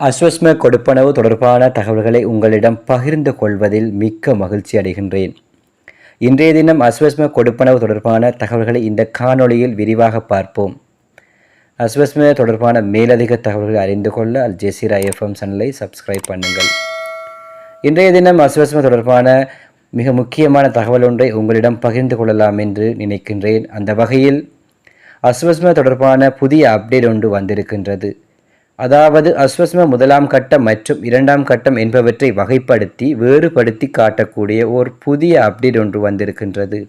அஸ்வஸ்ம கொடுப்பனவு தொடர்பான தகவல்களை உங்களிடம் பகிர்ந்து கொள்வதில் மிக்க மகிழ்ச்சி அடைகின்றேன். இன்றைய தினம் அஸ்வஸ்ம கொடுப்பனவு தொடர்பான தகவல்களை இந்த காணொளியில் விரிவாக பார்ப்போம். அஸ்வஸ்ம தொடர்பான மேலதிக தகவல்களை அறிந்து கொள்ள அல் ஜெசிரா எஃப்எம் சேனலை சப்ஸ்கிரைப் பண்ணுங்கள். இன்றைய தினம் அஸ்வஸ்ம தொடர்பான மிக முக்கியமான தகவல் ஒன்றை உங்களிடம் பகிர்ந்து கொள்ளலாம் என்று நினைக்கின்றேன். அந்த வகையில் அஸ்வஸ்ம தொடர்பான புதிய அப்டேட் ஒன்று வந்திருக்கின்றது. அதாவது அஸ்வஸ்ம முதலாம் கட்டம் மற்றும் இரண்டாம் கட்டம் என்பவற்றை வகைப்படுத்தி வேறுபடுத்தி காட்டக்கூடிய ஒரு புதிய அப்டேட் ஒன்று வந்திருக்கின்றது.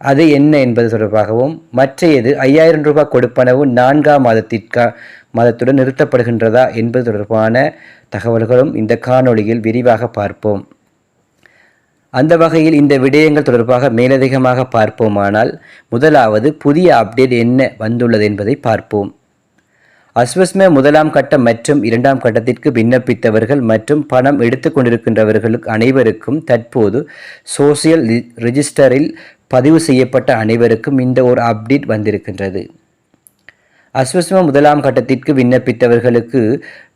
அது என்ன என்பது தொடர்பாகவும் மற்றையது ஐயாயிரம் ரூபாய் கொடுப்பனவு நான்காம் மாதத்திற்கா மாதத்துடன் நிறுத்தப்படுகின்றதா என்பது தொடர்பான தகவல்களும் இந்த காணொளியில் விரிவாக பார்ப்போம். அந்த வகையில் இந்த விடயங்கள் தொடர்பாக மேலதிகமாக பார்ப்போமானால் முதலாவது புதிய அப்டேட் என்ன வந்துள்ளது என்பதை பார்ப்போம். அஸ்வஸ்ம முதலாம் கட்டம் மற்றும் இரண்டாம் கட்டத்திற்கு விண்ணப்பித்தவர்கள் மற்றும் பணம் எடுத்துக்கொண்டிருக்கின்றவர்களுக்கு அனைவருக்கும் தற்போது சோசியல் ரிஜிஸ்டரில் பதிவு செய்யப்பட்ட அனைவருக்கும் இந்த ஒரு அப்டேட் வந்திருக்கின்றது. அஸ்வஸ்ம முதலாம் கட்டத்திற்கு விண்ணப்பித்தவர்களுக்கு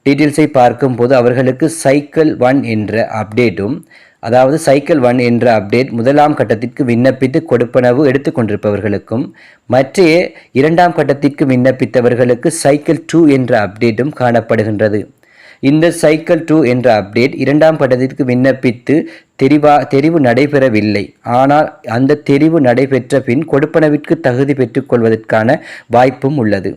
டீட்டெயில்ஸை பார்க்கும்போது அவர்களுக்கு சைக்கிள் ஒன் என்ற அப்டேட்டும் அதாவது சைக்கிள் ஒன் என்ற அப்டேட் முதலாம் கட்டத்திற்கு விண்ணப்பித்து கொடுப்பனவு எடுத்துக்கொண்டிருப்பவர்களுக்கும் மற்றைய இரண்டாம் கட்டத்திற்கு விண்ணப்பித்தவர்களுக்கு சைக்கிள் டூ என்ற அப்டேட்டும் காணப்படுகின்றது. இந்த சைக்கிள் டூ என்ற அப்டேட் இரண்டாம் கட்டத்திற்கு விண்ணப்பித்து தெரிவா தெரிவு நடைபெறவில்லை. ஆனால் அந்த தெரிவு நடைபெற்ற பின் கொடுப்பனவிற்கு தகுதி பெற்றுக்கொள்வதற்கான வாய்ப்பும் உள்ளது.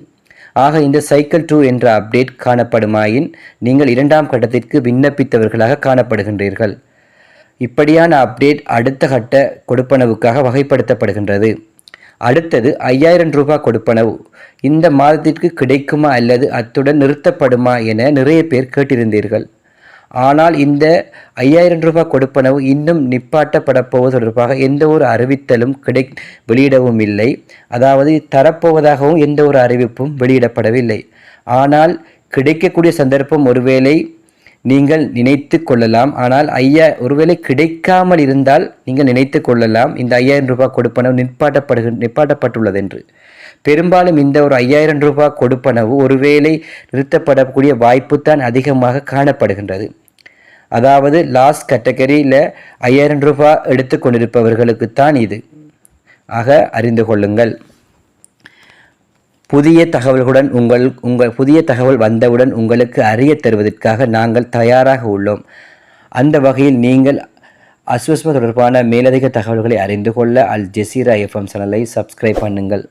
ஆக இந்த சைக்கிள் டூ என்ற அப்டேட் காணப்படுமாயின் நீங்கள் இரண்டாம் கட்டத்திற்கு விண்ணப்பித்தவர்களாக காணப்படுகின்றீர்கள். இப்படியான அப்டேட் அடுத்த கட்ட கொடுப்பனவுக்காக வகைப்படுத்தப்படுகின்றது. அடுத்தது ஐயாயிரம் ரூபாய் கொடுப்பனவு. இந்த மாதத்திற்கு கிடைக்குமா அல்லது அத்துடன் நிறுத்தப்படுமா என நிறைய பேர் கேட்டிருந்தீர்கள். ஆனால் இந்த ஐயாயிரம் ரூபாய் கொடுப்பனவு இன்னும் நிப்பாட்டப்படப்போவது தொடர்பாக எந்த ஒரு அறிவித்தலும் கிடை வெளியிடவும் இல்லை. அதாவது தரப்போவதாகவும் எந்த ஒரு அறிவிப்பும் வெளியிடப்படவில்லை. ஆனால் கிடைக்கக்கூடிய சந்தர்ப்பம் ஒருவேளை நீங்கள் நினைத்து கொள்ளலாம். ஆனால் ஐயா ஒருவேளை கிடைக்காமல் இருந்தால் நீங்கள் நினைத்து கொள்ளலாம். இந்த ஐயாயிரம் ரூபாய் கொடுப்பனவு நிற்பாட்டப்படுக நிற்பாட்டப்பட்டுள்ளது என்று பெரும்பாலும் இந்த ஒரு ஐயாயிரம் ரூபாய் கொடுப்பனவு ஒருவேளை நிறுத்தப்படக்கூடிய வாய்ப்பு தான் அதிகமாக காணப்படுகின்றது. அதாவது லாஸ்ட் கேட்டகரியில் ஐயாயிரம் ரூபாய் எடுத்து கொண்டிருப்பவர்களுக்குத்தான் இது. ஆக அறிந்து கொள்ளுங்கள். புதிய தகவல்களுடன் உங்கள் உங்கள் புதிய தகவல் வந்தவுடன் உங்களுக்கு அறிய தருவதற்காக நாங்கள் தயாராக உள்ளோம். அந்த வகையில் நீங்கள் அஸ்வஸ்ம தொடர்பான மேலதிக தகவல்களை அறிந்து கொள்ள அல் ஜெசீரா எஃப்எம் சேனலை சப்ஸ்கிரைப் பண்ணுங்கள்.